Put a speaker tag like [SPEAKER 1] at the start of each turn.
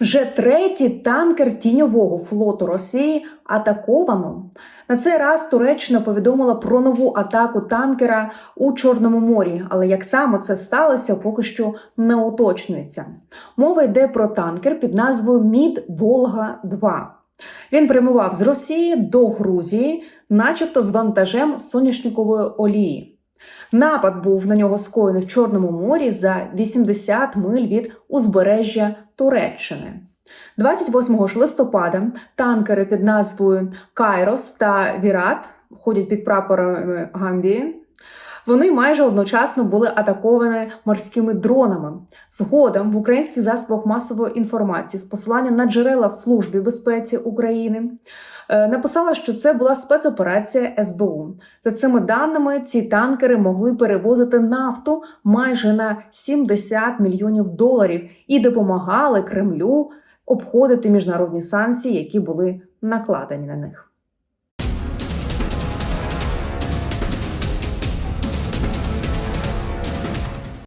[SPEAKER 1] Вже третій танкер тіньового флоту Росії атаковано. На цей раз Туреччина повідомила про нову атаку танкера у Чорному морі, але як саме це сталося, поки що не уточнюється. Мова йде про танкер під назвою Мід Волга 2 Він прямував з Росії до Грузії, начебто з вантажем соняшникової олії. Напад був на нього скоєний в Чорному морі за 80 миль від узбережжя Туреччини. 28 ж листопада танкери під назвою Кайрос та Вірат ходять під прапорами Гамбії. Вони майже одночасно були атаковані морськими дронами. Згодом в українських засобах масової інформації з посиланням на джерела в службі безпеці України е, написала, що це була спецоперація СБУ. За цими даними, ці танкери могли перевозити нафту майже на 70 мільйонів доларів і допомагали Кремлю обходити міжнародні санкції, які були накладені на них.